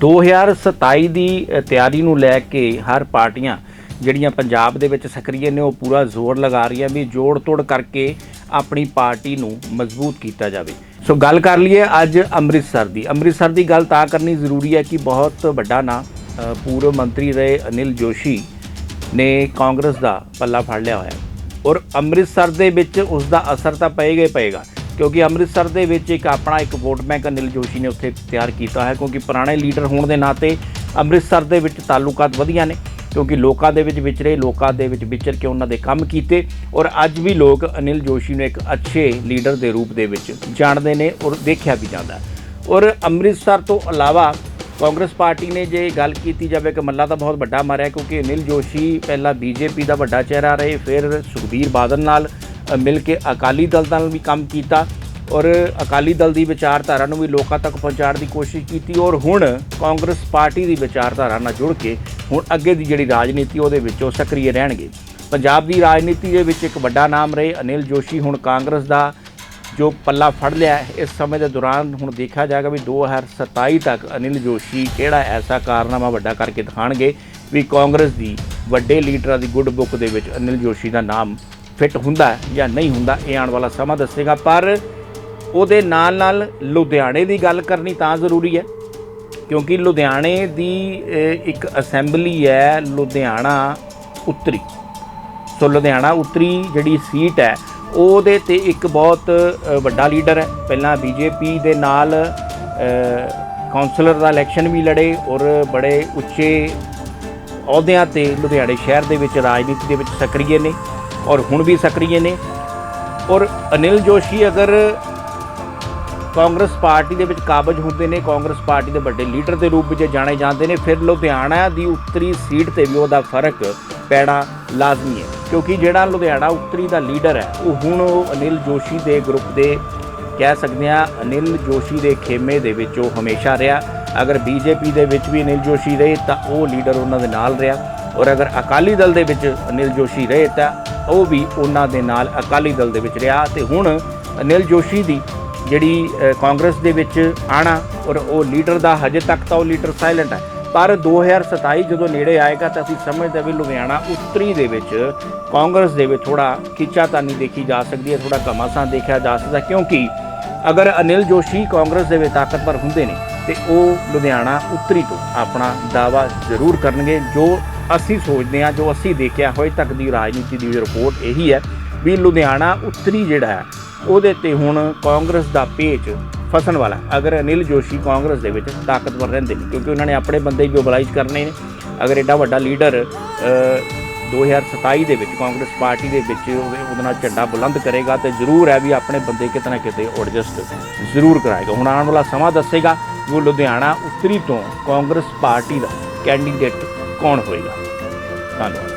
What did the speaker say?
2027 ਦੀ ਤਿਆਰੀ ਨੂੰ ਲੈ ਕੇ ਹਰ ਪਾਰਟੀਆਂ ਜਿਹੜੀਆਂ ਪੰਜਾਬ ਦੇ ਵਿੱਚ ਸਕਰੀਏ ਨੇ ਉਹ ਪੂਰਾ ਜ਼ੋਰ ਲਗਾ ਰਹੀਆਂ ਵੀ ਜੋੜ ਤੋੜ ਕਰਕੇ ਆਪਣੀ ਪਾਰਟੀ ਨੂੰ ਮਜ਼ਬੂਤ ਕੀਤਾ ਜਾਵੇ। ਸੋ ਗੱਲ ਕਰ ਲਈਏ ਅੱਜ ਅੰਮ੍ਰਿਤਸਰ ਦੀ। ਅੰਮ੍ਰਿਤਸਰ ਦੀ ਗੱਲ ਤਾਂ ਕਰਨੀ ਜ਼ਰੂਰੀ ਹੈ ਕਿ ਬਹੁਤ ਵੱਡਾ ਨਾਂ ਅ, ਪੂਰਵ ਮੰਤਰੀ ਰਹੇ ਅਨਿਲ ਜੋਸ਼ੀ ਨੇ ਕਾਂਗਰਸ ਦਾ ਪੱਲਾ ਫੜ ਲਿਆ ਹੋਇਆ। ਔਰ ਅੰਮ੍ਰਿਤਸਰ ਦੇ ਵਿੱਚ ਉਸ ਦਾ ਅਸਰ ਤਾਂ ਪਏਗਾ ਹੀ ਪਏਗਾ। ਕਿਉਂਕਿ ਅੰਮ੍ਰਿਤਸਰ ਦੇ ਵਿੱਚ ਇੱਕ ਆਪਣਾ ਇੱਕ ਵੋਟ ਬੈਂਕ ਅਨਿਲ ਜੋਸ਼ੀ ਨੇ ਉੱਥੇ ਤਿਆਰ ਕੀਤਾ ਹੈ, ਕਿਉਂਕਿ ਪੁਰਾਣੇ ਲੀਡਰ ਹੋਣ ਦੇ ਨਾਤੇ ਅੰਮ੍ਰਿਤਸਰ ਦੇ ਵਿੱਚ ਤਾਲੁਕਾਤ ਵਧੀਆ ਨੇ, ਕਿਉਂਕਿ ਲੋਕਾਂ ਦੇ ਵਿੱਚ ਵਿਚਰੇ, ਲੋਕਾਂ ਦੇ ਵਿੱਚ ਵਿਚਰ ਕੇ ਉਹਨਾਂ ਦੇ ਕੰਮ ਕੀਤੇ ਔਰ ਅੱਜ ਵੀ ਲੋਕ ਅਨਿਲ ਜੋਸ਼ੀ ਨੂੰ ਇੱਕ ਅੱਛੇ ਲੀਡਰ ਦੇ ਰੂਪ ਦੇ ਵਿੱਚ ਜਾਣਦੇ ਨੇ ਔਰ ਦੇਖਿਆ ਵੀ ਜਾਂਦਾ ਔਰ ਅੰਮ੍ਰਿਤਸਰ ਤੋਂ ਇਲਾਵਾ ਕਾਂਗਰਸ ਪਾਰਟੀ ਨੇ ਜੇ ਗੱਲ ਕੀਤੀ ਜਾਵੇ ਕਿ ਮੱਲਾ ਤਾਂ ਬਹੁਤ ਵੱਡਾ ਮਾਰਿਆ, ਕਿਉਂਕਿ ਅਨਿਲ ਜੋਸ਼ੀ ਪਹਿਲਾਂ ਬੀਜੇਪੀ ਦਾ ਵੱਡਾ ਚਿਹਰਾ ਰਹੇ, ਫਿਰ ਸੁਖਬੀਰ ਬਾਦਲ ਨਾਲ ਮਿਲ ਕੇ ਅਕਾਲੀ ਦਲ ਨਾਲ ਵੀ ਕੰਮ ਕੀਤਾ ਔਰ ਅਕਾਲੀ ਦਲ ਦੀ ਵਿਚਾਰਧਾਰਾ ਨੂੰ ਵੀ ਲੋਕਾਂ ਤੱਕ ਪਹੁੰਚਾਉਣ ਦੀ ਕੋਸ਼ਿਸ਼ ਕੀਤੀ ਔਰ ਹੁਣ ਕਾਂਗਰਸ ਪਾਰਟੀ ਦੀ ਵਿਚਾਰਧਾਰਾ ਨਾਲ ਜੁੜ ਕੇ ਹੁਣ ਅੱਗੇ ਦੀ ਜਿਹੜੀ ਰਾਜਨੀਤੀ ਉਹਦੇ ਵਿੱਚ ਉਹ ਸਕਰੀਏ ਰਹਿਣਗੇ। ਪੰਜਾਬ ਦੀ ਰਾਜਨੀਤੀ ਦੇ ਵਿੱਚ ਇੱਕ ਵੱਡਾ ਨਾਮ ਰਹੇ ਅਨਿਲ ਜੋਸ਼ੀ ਹੁਣ ਕਾਂਗਰਸ ਦਾ ਜੋ ਪੱਲਾ ਫੜ ਲਿਆ ਇਸ ਸਮੇਂ ਦੇ ਦੌਰਾਨ ਹੁਣ ਦੇਖਿਆ ਜਾਏਗਾ ਵੀ 2027 ਤੱਕ ਅਨਿਲ ਜੋਸ਼ੀ ਕਿਹੜਾ ਐਸਾ ਕਾਰਨਾਮਾ ਵੱਡਾ ਕਰਕੇ ਦਿਖਾਣਗੇ ਵੀ ਕਾਂਗਰਸ ਦੀ ਵੱਡੇ ਲੀਡਰਾਂ ਦੀ ਗੁੱਡ ਬੁੱਕ ਦੇ ਵਿੱਚ ਅਨਿਲ ਜੋਸ਼ੀ ਦਾ ਨਾਮ ਫਿੱਟ ਹੁੰਦਾ ਜਾਂ ਨਹੀਂ ਹੁੰਦਾ ਇਹ ਆਉਣ ਵਾਲਾ ਸਮਾਂ ਦੱਸੇਗਾ। ਪਰ ਉਹਦੇ ਨਾਲ ਨਾਲ ਲੁਧਿਆਣੇ ਦੀ ਗੱਲ ਕਰਨੀ ਤਾਂ ਜ਼ਰੂਰੀ ਹੈ ਕਿਉਂਕਿ ਲੁਧਿਆਣੇ ਦੀ ਇੱਕ ਅਸੈਂਬਲੀ ਹੈ ਲੁਧਿਆਣਾ ਉੱਤਰੀ। ਸੋ ਲੁਧਿਆਣਾ ਉੱਤਰੀ ਜਿਹੜੀ ਸੀਟ ਹੈ ਉਹਦੇ ਤੇ ਇੱਕ ਬਹੁਤ ਵੱਡਾ ਲੀਡਰ ਹੈ। ਪਹਿਲਾਂ ਬੀਜੇਪੀ ਦੇ ਨਾਲ ਅ, ਕਾਉਂਸਲਰ ਦਾ ਇਲੈਕਸ਼ਨ ਵੀ ਲੜੇ ਔਰ ਬੜੇ ਉੱਚੇ ਅਹੁਦਿਆਂ ਤੇ ਲੁਧਿਆਣੇ ਸ਼ਹਿਰ ਦੇ ਵਿੱਚ ਰਾਜਨੀਤੀ ਦੇ ਵਿੱਚ ਸਕਰੀਏ ਨੇ। ਔਰ ਹੁਣ ਵੀ ਸਕਰੀਏ ਨੇ। ਔਰ ਅਨਿਲ ਜੋਸ਼ੀ ਅਗਰ ਕਾਂਗਰਸ ਪਾਰਟੀ ਦੇ ਵਿੱਚ ਕਾਬਜ ਹੁੰਦੇ ਨੇ, ਕਾਂਗਰਸ ਪਾਰਟੀ ਦੇ ਵੱਡੇ ਲੀਡਰ ਦੇ ਰੂਪ ਵਿੱਚ ਜਾਣੇ ਜਾਂਦੇ ਨੇ, ਫਿਰ ਲੁਧਿਆਣਾ ਦੀ ਉੱਤਰੀ ਸੀਟ ਤੇ ਵੀ ਉਹਦਾ ਫ਼ਰਕ ਪੈਣਾ ਲਾਜ਼ਮੀ ਹੈ। ਕਿਉਂਕਿ ਜਿਹੜਾ ਲੁਧਿਆਣਾ ਉੱਤਰੀ ਦਾ ਲੀਡਰ ਹੈ, ਉਹ ਹੁਣ ਉਹ ਅਨਿਲ ਜੋਸ਼ੀ ਦੇ ਗਰੁੱਪ ਦੇ ਕਹਿ ਸਕਦੇ ਆ ਅਨਿਲ ਜੋਸ਼ੀ ਦੇ ਖੇਮੇ ਦੇ ਵਿੱਚ ਉਹ ਹਮੇਸ਼ਾ ਰਿਹਾ। ਅਗਰ ਬੀਜੇਪੀ ਦੇ ਵਿੱਚ ਵੀ ਅਨਿਲ ਜੋਸ਼ੀ ਰਹੇ, ਤਾਂ ਉਹ ਲੀਡਰ ਉਹਨਾਂ ਦੇ ਨਾਲ ਰਿਹਾ। ਔਰ ਅਗਰ ਅਕਾਲੀ ਦਲ ਦੇ ਵਿੱਚ ਅਨਿਲ ਜੋਸ਼ੀ ਰਹੇ, ਤਾਂ ਉਹ ਵੀ ਉਹਨਾਂ ਦੇ ਨਾਲ ਅਕਾਲੀ ਦਲ ਦੇ ਵਿੱਚ ਰਿਹਾ ਤੇ ਹੁਣ ਅਨਿਲ ਜੋਸ਼ੀ ਦੀ ਜਿਹੜੀ ਕਾਂਗਰਸ ਦੇ ਵਿੱਚ ਆਣਾ ਔਰ ਉਹ ਲੀਡਰ ਦਾ ਹਜੇ ਤੱਕ ਤਾਂ ਉਹ ਲੀਡਰ ਸਾਇਲੈਂਟ ਹੈ। ਪਰ 2027 ਜਦੋਂ ਨੇੜੇ ਆਏਗਾ ਤਾਂ ਅਸੀਂ ਸਮਝਦੇ ਵੀ ਲੁਧਿਆਣਾ ਉੱਤਰੀ ਦੇ ਵਿੱਚ ਕਾਂਗਰਸ ਦੇ ਵਿੱਚ ਥੋੜਾ ਖਿੱਚਾਤਾਨੀ ਦੇਖੀ ਜਾ ਸਕਦੀ ਹੈ ਥੋੜਾ ਘਮਾਸਾਨ ਦੇਖਿਆ ਜਾ ਸਕਦਾ ਕਿਉਂਕਿ ਅਗਰ ਅਨਿਲ ਜੋਸ਼ੀ ਕਾਂਗਰਸ ਦੇ ਵਿੱਚ ਤਾਕਤਵਰ ਹੁੰਦੇ ਨੇ ਤੇ ਉਹ ਲੁਧਿਆਣਾ ਉੱਤਰੀ ਤੋਂ ਆਪਣਾ ਦਾਵਾ ਜ਼ਰੂਰ ਕਰਨਗੇ, ਜੋ ਅਸੀਂ ਸੋਚਦੇ ਹਾਂ, ਜੋ ਅਸੀਂ ਦੇਖਿਆ ਹੋਏ ਤੱਕ ਦੀ ਰਾਜਨੀਤੀ ਦੀ ਰਿਪੋਰਟ ਇਹੀ ਹੈ ਵੀ ਲੁਧਿਆਣਾ ਉੱਤਰੀ ਜਿਹੜਾ ਹੈ, ਉਹਦੇ ਤੇ ਹੁਣ ਕਾਂਗਰਸ ਦਾ ਪੇਚ ਫਸਣ ਵਾਲਾ ਅਗਰ ਅਨਿਲ ਜੋਸ਼ੀ ਕਾਂਗਰਸ ਦੇ ਵਿੱਚ ਤਾਕਤਵਰ ਰਹਿੰਦੇ ਨੇ, ਕਿਉਂਕਿ ਉਹਨਾਂ ਨੇ ਆਪਣੇ ਬੰਦੇ ਵੀ ਮੋਬਿਲਾਈਜ਼ ਕਰਨੇ ਨੇ। ਅਗਰ ਐਡਾ ਵੱਡਾ ਲੀਡਰ 2027 ਦੇ ਵਿੱਚ ਕਾਂਗਰਸ ਪਾਰਟੀ ਦੇ ਵਿੱਚ ਉਹਦੇ ਨਾਲ ਝੰਡਾ ਬੁਲੰਦ ਕਰੇਗਾ ਤੇ ਜ਼ਰੂਰ ਹੈ ਵੀ ਆਪਣੇ ਬੰਦੇ ਕਿਤੇ ਨਾ ਕਿਤੇ ਐਡਜਸਟ ਜ਼ਰੂਰ ਕਰਾਏਗਾ। ਹੁਣ ਆਉਣ ਵਾਲਾ ਸਮਾਂ ਦੱਸੇਗਾ ਕਿ ਉਹ ਲੁਧਿਆਣਾ ਉੱਤਰੀ ਤੋਂ ਕਾਂਗਰਸ ਪਾਰਟੀ ਦਾ ਕੈਂਡੀਡੇਟ ਕੌਣ ਹੋਏਗਾ? ਧੰਨਵਾਦ।